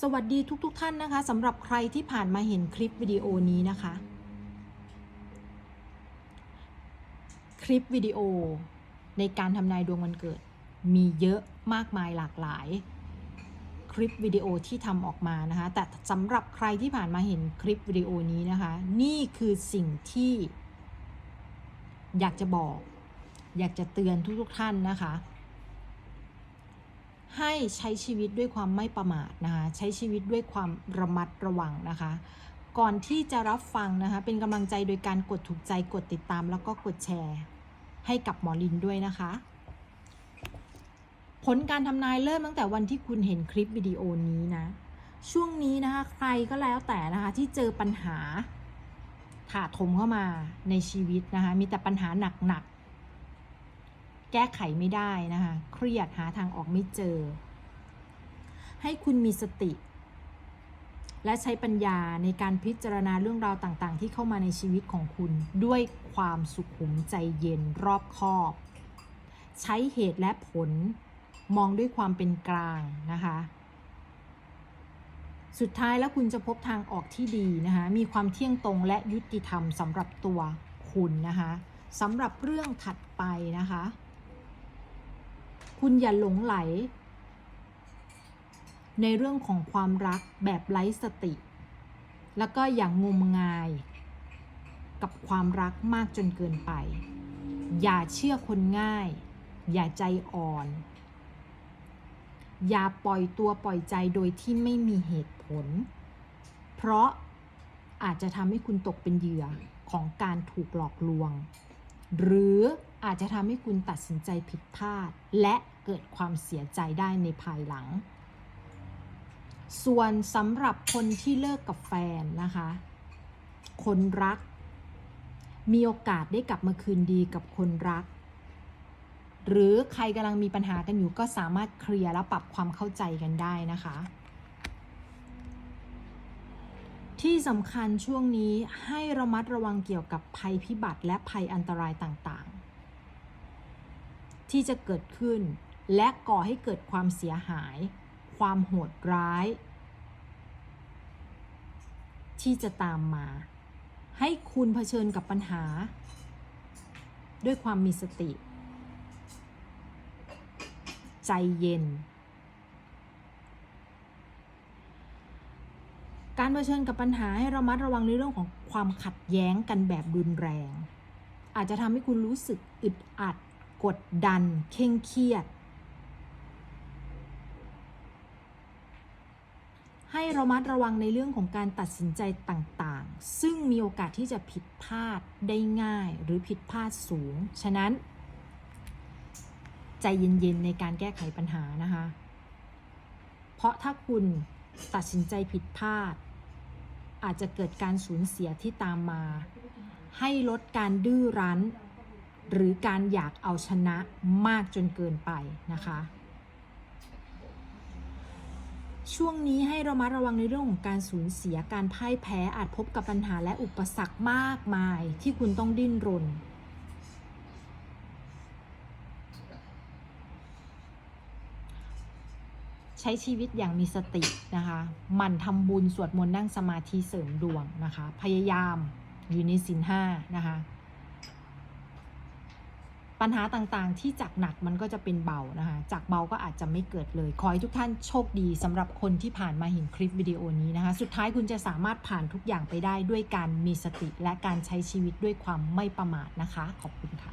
สวัสดีทุกๆทท่านนะคะสำหรับใครที่ผ่านมาเห็นคลิปวิดีโอนี้นะคะ คลิปวิดีโอในการทำนายดวงวันเกิด มีเยอะมากมายหลากหลาย คลิปวิดีโอที่ทำออกมานะคะ แต่สำหรับใครที่ผ่านมาเห็นคลิปวิดีโอนี้นะคะ นี่คือสิ่งที่ อยากจะบอก อยากจะเตือนทุกๆท่านนะคะ ให้ใช้ชีวิตด้วยความไม่ประมาทนะคะใช้ชีวิตด้วยความระมัดระวังนะคะ ก่อนที่จะรับฟังนะคะ เป็นกำลังใจโดยการกดถูกใจกดติดตาม แล้วก็กดแชร์ ให้กับหมอลินด้วยนะคะ ผลการทำนายเริ่มตั้งแต่วันที่คุณเห็นคลิปวิดีโอนี้นะ ช่วงนี้นะคะใครก็แล้วแต่นะคะที่เจอปัญหาถาโถมเข้ามาในชีวิตนะคะมีแต่ปัญหาหนักๆ แก้ไขไม่ได้นะคะ เครียดหาทางออกไม่เจอ ให้คุณมีสติ และใช้ปัญญาในการพิจารณาเรื่องราวต่างๆ ที่เข้ามาในชีวิตของคุณ ด้วยความสุขุมใจเย็นรอบคอบ ใช้เหตุและผลมองด้วยความเป็นกลางนะคะ สุดท้ายแล้วคุณจะพบทางออกที่ดีนะคะ มีความเที่ยงตรงและยุติธรรมสำหรับตัวคุณนะคะสำหรับเรื่องถัดไปนะคะ คุณอย่าหลงไหล ในเรื่องของความรักแบบไร้สติ แล้วก็อย่างงมงาย กับความรักมากจนเกินไป อย่าเชื่อคนง่าย อย่าใจอ่อน อย่าปล่อยตัวปล่อยใจโดยที่ไม่มีเหตุผล เพราะอาจจะทำให้คุณตกเป็นเหยื่อของการถูกหลอกลวง หรือ อาจจะทำให้คุณตัดสินใจผิดพลาด และเกิดความเสียใจได้ในภายหลัง ส่วนสำหรับคนที่เลิกกับแฟนนะคะ คนรัก มีโอกาสได้กลับมาคืนดีกับคนรัก หรือใครกำลังมีปัญหากันอยู่ก็สามารถเคลียร์และปรับความเข้าใจกันได้นะคะ ที่สำคัญช่วงนี้ให้ระมัดระวังเกี่ยวกับภัยพิบัติและภัยอันตรายต่างๆ ที่จะเกิดขึ้น และก่อให้เกิดความเสียหาย ความโหดร้าย ที่จะตามมา ให้คุณเผชิญกับปัญหา ด้วยความมีสติ ใจเย็น การเผชิญกับปัญหาให้ระมัดระวังในเรื่องของความขัดแย้งกันแบบรุนแรง อาจจะทำให้คุณรู้สึกอึดอัด กดดัน เคร่งเครียด ให้ระมัดระวังในเรื่องของการตัดสินใจต่างๆ ซึ่งมีโอกาสที่จะผิดพลาดได้ง่ายหรือผิดพลาดสูง ฉะนั้น ใจเย็นๆในการแก้ไขปัญหานะคะ เพราะถ้าคุณตัดสินใจผิดพลาด อาจจะเกิดการสูญเสียที่ตามมา ให้ลดการดื้อรั้น หรือการอยากเอาชนะมากจนเกินไปนะคะ ช่วงนี้ให้เรามาระวังในเรื่องของการสูญเสียการพ่ายแพ้อาจพบกับปัญหาและอุปสรรคมากมายที่คุณต้องดิ้นรนใช้ชีวิตอย่างมีสตินะคะหมั่นทำบุญสวดมนต์นั่งสมาธิเสริมดวงนะคะ พยายามอยู่ในสินห้านะคะ ปัญหาต่างๆ ที่จากหนักมันก็จะเป็นเบานะคะจากเบาก็อาจจะไม่เกิดเลย ขอให้ทุกท่านโชคดีสำหรับคนที่ผ่านมาเห็นคลิปวิดีโอนี้นะคะ สุดท้ายคุณจะสามารถผ่านทุกอย่างไปได้ด้วยการมีสติและการใช้ชีวิตด้วยความไม่ประมาทนะคะ ขอบคุณค่ะ